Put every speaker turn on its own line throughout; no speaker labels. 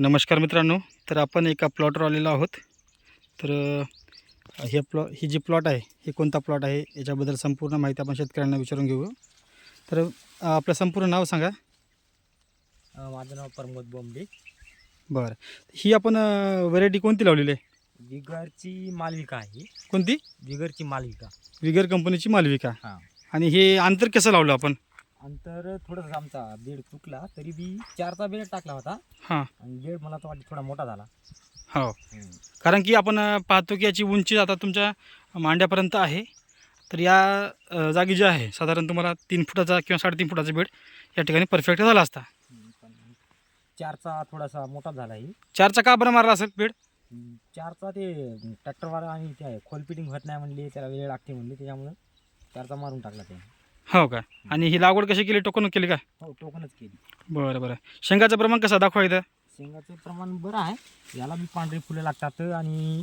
नमस्कार मित्रांनो तर आपण एका प्लॉटवर आलेलो आहोत. तर हे प्लॉ ही जी प्लॉट आहे हे कोणता प्लॉट आहे याच्याबद्दल संपूर्ण माहिती आपण शेतकऱ्यांना विचारून घेऊ. तर आपलं संपूर्ण नाव सांगा.
माझं नाव प्रमोद बोंबे
बरं. ही आपण व्हरायटी कोणती लावलेली आहे?
विगरची मालविका आहे.
कोणती?
विगरची मालविका.
विगर कंपनीची मालविका.
हां.
आणि हे अंतर कसं लावलं आपण?
अंतर थोडंसं आमचा बेड चुकला तरी बी चारचा बेड टाकला होता.
हां.
आणि बेड मला तर वाटतं थोडा मोठा झाला.
हो. कारण की आपण अ, पाहतो की याची उंची आता तुमच्या मांड्यापर्यंत आहे. तर या अ, जागी जे आहे साधारण तुम्हाला तीन फुटाचा किंवा साडेतीन फुटाचा बेड या ठिकाणी परफेक्ट झाला असता.
हम्म, पण चारचा थोडासा मोठा झाला आहे.
चारचा का बरं मारला असेल बेड?
हम्म, चारचा ते ट्रॅक्टरवाला आणि ते खोल फिटिंग होत नाही म्हणले त्याला वेळ लागते म्हणले त्याच्यामुळं चारचा मारून टाकला ते
हो का? आणि ही लागवड कशी केली? टोकन केली का?
हो टोकनच केली.
बरं बरं. शेंगाचं प्रमाण कसं दाखवा इथं
शेंगाचं प्रमाण बरं आहे. याला बी पांढरी फुलं लागतात आणि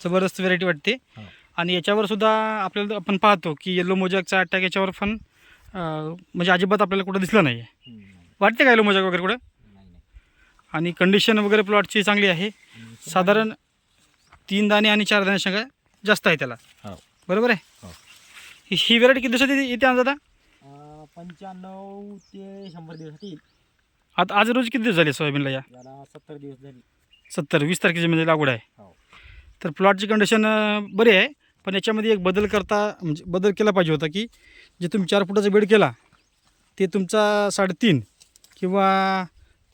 जबरदस्त व्हेरायटी वाटते.
हो.
आणि याच्यावर सुद्धा आपल्याला आपण पाहतो की येलो मोजॅकचा अटॅक याच्यावर पण म्हणजे अजिबात आपल्याला कुठं दिसलं नाही. आहे वाटते का येलो मोजॅक वगैरे कुठं. आणि कंडिशन वगैरे प्लॉटची चांगली आहे. साधारण तीन दाणे आणि चार दाणे शेंगा जास्त आहे त्याला.
हो.
बरोबर आहे?
हो.
व्हेरायटी किती दिवसात येते येते अंदाजा
अं, पंच्याण्णव ते शंभर येईल.
आता आज रोज किती दिवस झाले सोयाबीनला या?
याला सत्तर दिवस झाले.
सत्तर वीस तारखेची म्हणजे लागवड आहे.
हो.
तर प्लॉटची कंडिशन बरी आहे पण याच्यामध्ये एक बदल करता म्हणजे बदल केला पाहिजे होता की जे तुम्ही चार फुटाचा बेड केला ते तुमचा साडेतीन किंवा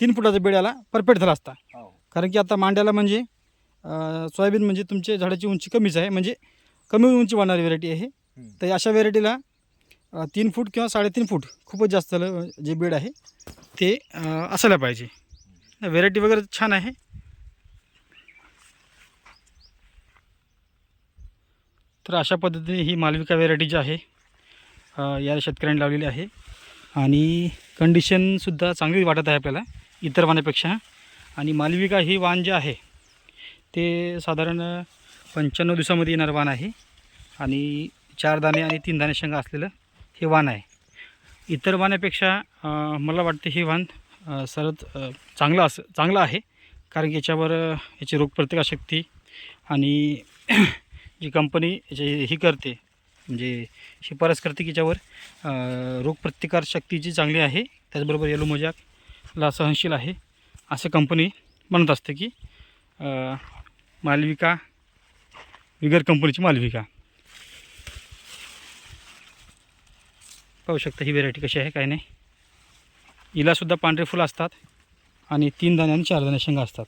तीन फुटाचा बेड याला परफेक्ट झाला असता.
हो.
कारण की आता मांड्याला म्हणजे अं, सोयाबीन म्हणजे तुमच्या झाडाची उंची कमीच आहे म्हणजे कमी उंची वाढणारी व्हेरायटी आहे. तर अशा व्हेरायटीला तीन फूट किंवा साडेतीन फूट खूपच जास्त जे बेड आहे ते असायला पाहिजे. व्हेरायटी वगैरे छान आहे. तर अशा पद्धतीने ही मालविका व्हेरायटी जी आहे या शेतकऱ्यांनी लावलेली आहे. आणि कंडिशनसुद्धा चांगली वाटत आहे आपल्याला इतर वाणापेक्षा आणि मालविका ही वाण जे आहे ते साधारण पंच्याण्णव दिवसामध्ये येणारं वाण आहे. आणि चार दाणे आणि तीन दाणे शेंगा असलेलं हे वाण आहे. इतर वाण्यापेक्षा मला वाटते हे वाण सरत चांगलं असं चांगलं आहे. कारण की याच्यावर याची रोगप्रतिकारशक्ती आणि जी कंपनी याची ही करते म्हणजे शिफारस करते की याच्यावर रोगप्रतिकारशक्ती जी चांगली आहे. त्याचबरोबर येलो मोजाकला सहनशील आहे. असं कंपनी म्हणत असते की मालविका विगर कंपनीची मालविका. पाहू शकता ही व्हेरायटी कशी आहे काय नाही. हिलासुद्धा पांढरे फुलं असतात आणि तीन दाणे आणि चार दाणे शेंगा असतात.